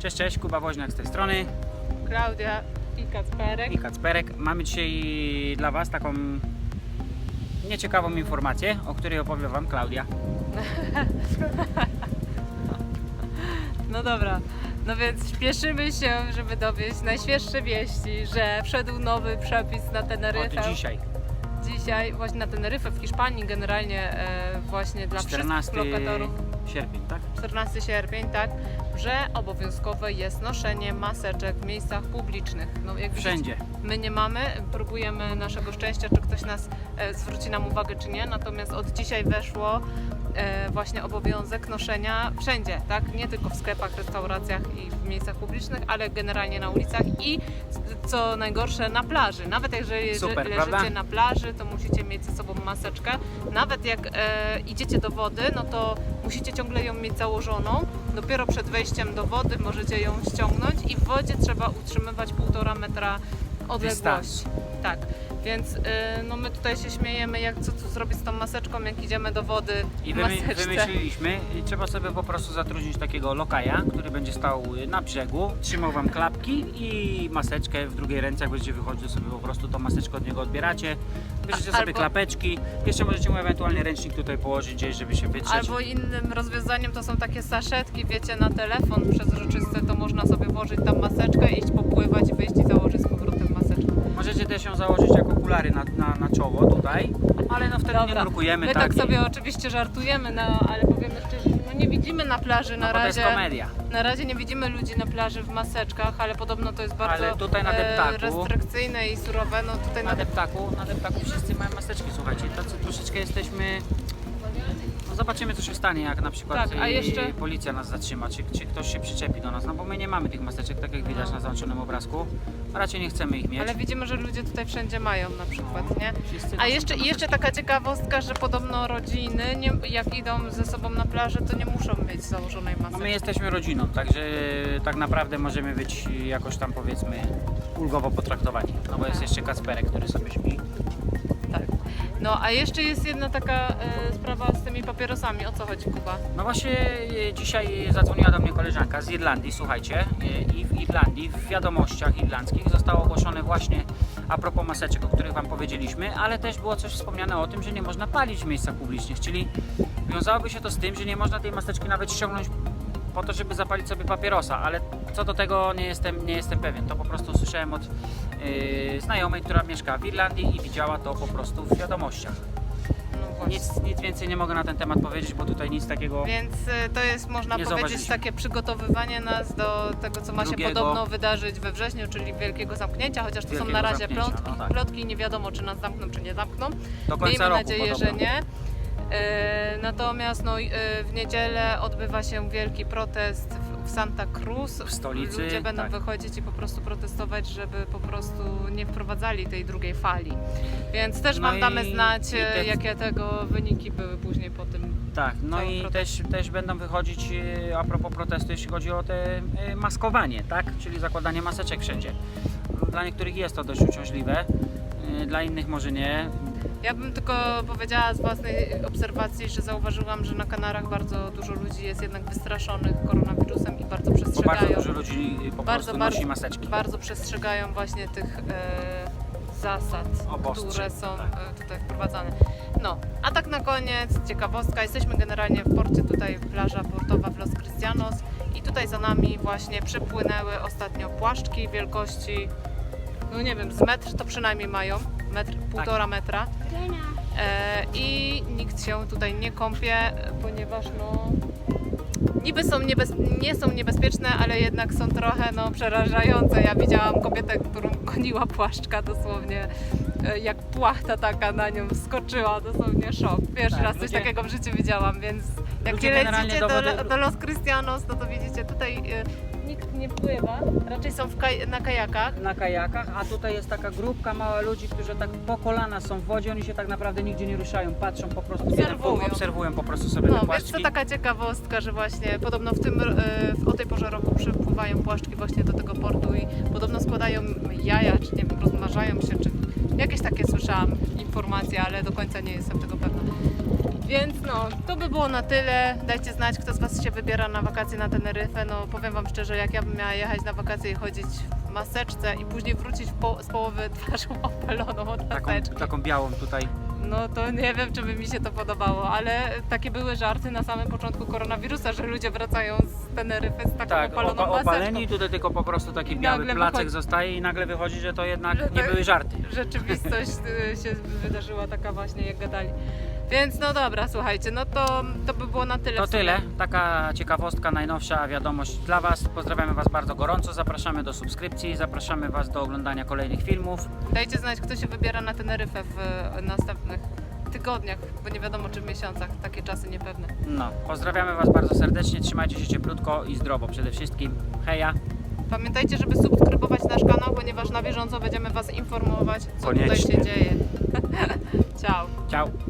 Cześć, cześć, Kuba Woźniak z tej strony Klaudia i Kacperek. i Kacperek. Mamy dzisiaj dla Was taką nieciekawą informację, o której opowie Wam Klaudia. No dobra. No więc śpieszymy się, żeby dowieść najświeższe wieści, że wszedł nowy przepis na Teneryfę. Od dzisiaj, Dzisiaj właśnie na Teneryfę w Hiszpanii generalnie e, właśnie dla 14 wszystkich lokatorów. sierpień, tak? 14 sierpień, tak, że obowiązkowe jest noszenie maseczek w miejscach publicznych. No, jak widzicie, Wszędzie. My nie mamy, próbujemy naszego szczęścia, czy ktoś nas e, zwróci nam uwagę, czy nie. Natomiast od dzisiaj weszło e, właśnie obowiązek noszenia wszędzie, tak? Nie tylko w sklepach, restauracjach i w miejscach publicznych, ale generalnie na ulicach i co najgorsze na plaży. Nawet jeżeli Super, le- leżycie prawda? na plaży, to musicie mieć ze sobą maseczkę. Nawet jak e, idziecie do wody, no to musicie ciągle ją mieć założoną. Dopiero przed wejściem do wody możecie ją ściągnąć i w wodzie trzeba utrzymywać półtora metra odległości. Tak, więc y, no my tutaj się śmiejemy, jak co tu zrobić z tą maseczką, jak idziemy do wody I w wymy, maseczce. wymyśliliśmy, i trzeba sobie po prostu zatrudnić takiego lokaja, który będzie stał na brzegu, trzymał Wam klapki i maseczkę w drugiej ręce, jak będziecie wychodzić sobie po prostu tą maseczkę od niego odbieracie, bierzecie A- sobie albo- klapeczki, jeszcze możecie mu ewentualnie ręcznik tutaj położyć gdzieś, żeby się wytrzeć. Albo innym rozwiązaniem to są takie saszetki, wiecie, na telefon przezroczyste, to można sobie włożyć tam maseczkę, iść popływać, wyjść i założyć z powrotem. Możecie też ją założyć jako okulary na, na, na czoło tutaj, ale no wtedy nie nurkujemy, My tak? sobie oczywiście żartujemy, no, ale powiemy szczerze, no nie widzimy na plaży no na bo to jest razie. komedia. Na razie nie widzimy ludzi na plaży w maseczkach, ale podobno to jest bardzo Ale tutaj na e, deptaku- restrykcyjne i surowe. No tutaj Na na deptaku, na deptaku wszyscy mają maseczki, słuchajcie, tacy troszeczkę jesteśmy... No zobaczymy co się stanie, jak na przykład Tak, a jeszcze- policja nas zatrzyma, czy, czy ktoś się przyczepi do nas, no bo my nie mamy tych maseczek, tak jak widać na załączonym obrazku, a raczej nie chcemy ich mieć. Ale widzimy, że ludzie tutaj wszędzie mają na przykład, nie? Wszyscy A noszą jeszcze, te jeszcze maseczki. taka ciekawostka, że podobno rodziny, nie, jak idą ze sobą na plażę, to nie muszą mieć założonej No maseczki. my jesteśmy rodziną, także tak naprawdę możemy być jakoś tam powiedzmy ulgowo potraktowani, no bo jest Tak. jeszcze Kacperek, który sobie śpi. No a jeszcze jest jedna taka e, sprawa z tymi papierosami. O co chodzi, Kuba? No właśnie e, dzisiaj zadzwoniła do mnie koleżanka z Irlandii, słuchajcie, e, i w Irlandii, w wiadomościach irlandzkich zostało ogłoszone właśnie a propos maseczek, o których Wam powiedzieliśmy, ale też było coś wspomniane o tym, że nie można palić w miejscach publicznych, czyli wiązałoby się to z tym, że nie można tej maseczki nawet ściągnąć po to, żeby zapalić sobie papierosa, ale co do tego nie jestem, nie jestem pewien. To po prostu słyszałem od znajomej, która mieszka w Irlandii i widziała to po prostu w wiadomościach. No. Nic, nic więcej nie mogę na ten temat powiedzieć, bo tutaj nic takiego... Więc e, to jest, można Nie powiedzieć, takie przygotowywanie nas do tego, co ma się Drugiego- podobno wydarzyć we wrześniu, czyli wielkiego zamknięcia, chociaż to są Wielkiego na razie zamknięcia, plotki, no tak. plotki, nie wiadomo, czy nas zamkną, czy nie zamkną. Do końca Miejmy roku nadzieję, podobno. że nie. E, Natomiast no, i, e, w niedzielę odbywa się wielki protest w- Santa Cruz. W stolicy, Ludzie będą tak. wychodzić i po prostu protestować, żeby po prostu nie wprowadzali tej drugiej fali. Więc też No Wam damy znać, i e, te- jakie tego wyniki były później po tym. Tak, no i też, też będą wychodzić e, a propos protestu, jeśli chodzi o te e, maskowanie, tak? Czyli zakładanie maseczek wszędzie. Dla niektórych jest to dość uciążliwe, dla innych może nie. Ja bym tylko powiedziała z własnej obserwacji, że zauważyłam, że na Kanarach bardzo dużo ludzi jest jednak wystraszonych koronawirusem i bardzo Bo bardzo przestrzegają. dużo ludzi e, po Bardzo, prostu bardzo- nosi maseczki. bardzo przestrzegają właśnie tych e, zasad, Obostrzeń, które są tak. e, tutaj wprowadzane. No, a tak na koniec ciekawostka. Jesteśmy generalnie w porcie tutaj, plaża portowa w Los Cristianos i tutaj za nami właśnie przypłynęły ostatnio płaszczki wielkości, no nie wiem, z metr to przynajmniej mają, metr, Tak. półtora metra. E, I nikt się tutaj nie kąpie, ponieważ no niby są niebez, nie są niebezpieczne, ale jednak są trochę no, przerażające. Ja widziałam kobietę, którą goniła płaszczka dosłownie e, jak płachta taka na nią skoczyła, dosłownie szok. Pierwszy Tak, raz coś ludzie- takiego w życiu widziałam, więc jak lecicie do do Los Cristianos, no to widzicie, tutaj e, nikt nie pływa, raczej są w kaj, na kajakach. Na kajakach, a tutaj jest taka grupka mała ludzi, którzy tak po kolana są w wodzie, oni się tak naprawdę nigdzie nie ruszają, patrzą po prostu, Obserwują. obserwują po prostu sobie No, te płaszczki. to taka ciekawostka, że właśnie podobno w tym, e, w- o tej porze roku przypływają płaszczki właśnie do tego portu i podobno składają jaja, czy nie wiem, rozmnażają się, czy jakieś takie słyszałam informacje, ale do końca nie jestem tego pewna. Więc no, to by było na tyle. Dajcie znać, kto z Was się wybiera na wakacje na Teneryfę. No powiem Wam szczerze, jak ja bym miała jechać na wakacje i chodzić w maseczce i później wrócić po, z połowy twarzą opaloną od Taką, maseczki. taką białą tutaj. No to nie wiem, czy by mi się to podobało, ale takie były żarty na samym początku koronawirusa, że ludzie wracają z Teneryfy z taką Tak, opaloną opa- maseczką. opaleni, tutaj tylko po prostu taki I biały nagle placek wychodzi- zostaje i nagle wychodzi, że to jednak Że nie były żarty. rzeczywistość y, się wydarzyła taka właśnie, jak gadali. Więc no dobra, słuchajcie, no to, to by było na tyle. To w sumie. tyle. Taka ciekawostka, najnowsza wiadomość dla Was. Pozdrawiamy Was bardzo gorąco. Zapraszamy do subskrypcji, zapraszamy Was do oglądania kolejnych filmów. Dajcie znać, kto się wybiera na Teneryfę w e, następnych tygodniach, bo nie wiadomo czy w miesiącach, takie czasy niepewne. No, pozdrawiamy Was bardzo serdecznie. Trzymajcie się cieplutko i zdrowo przede wszystkim. Heja! Pamiętajcie, żeby subskrybować nasz kanał, ponieważ na bieżąco będziemy Was informować, co tutaj Koniecznie. się dzieje. Ciao. Ciao!